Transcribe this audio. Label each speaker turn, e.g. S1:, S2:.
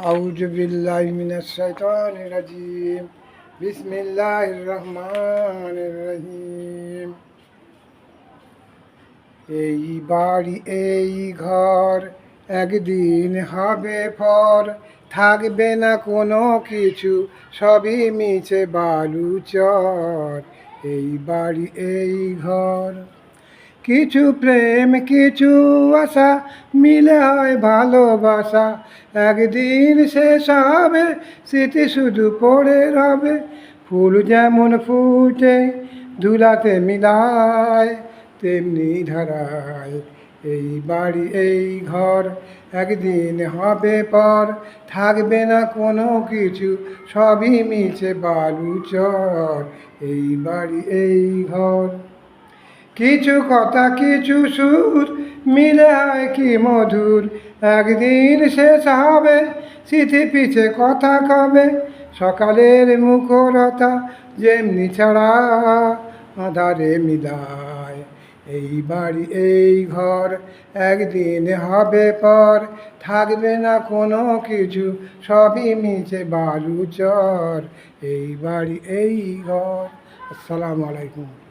S1: أعوذ بالله من الشيطان الرجيم بسم الله الرحمن الرحيم এই বাড়ি এই ঘর একদিন হবে পর থাকবে না কোনো কিছু সবই মিছে বালু চর এই বাড়ি এই ঘর কিছু প্রেম, কিছু আশা মিলে হয় ভালোবাসা। একদিন শেষ হবে স্মৃতি শুধু পড়ে রবে। ফুল যেমন ফুটে ধুলাতে মিলায়, তেমনি ধারায়। এই বাড়ি, এই ঘর একদিন হবে পর। থাকবে না কোনো কিছু, সবই মিছে বালু চর এই বাড়ি, এই ঘর কিছু কথা, কিছু সুর, মিলে হয় কি মধুর? একদিন শেষ হবে স্মৃতি পিছে কথা কবে? সকালের মুখরতা যেমনি ছাড়া আধারে মিলায়। এই বাড়ি, এই ঘর একদিন হবে পর, থাকবে না কোনো কিছু, সবই মিছে বালু চর এই বাড়ি, এই ঘর। আসসালামু আলাইকুম।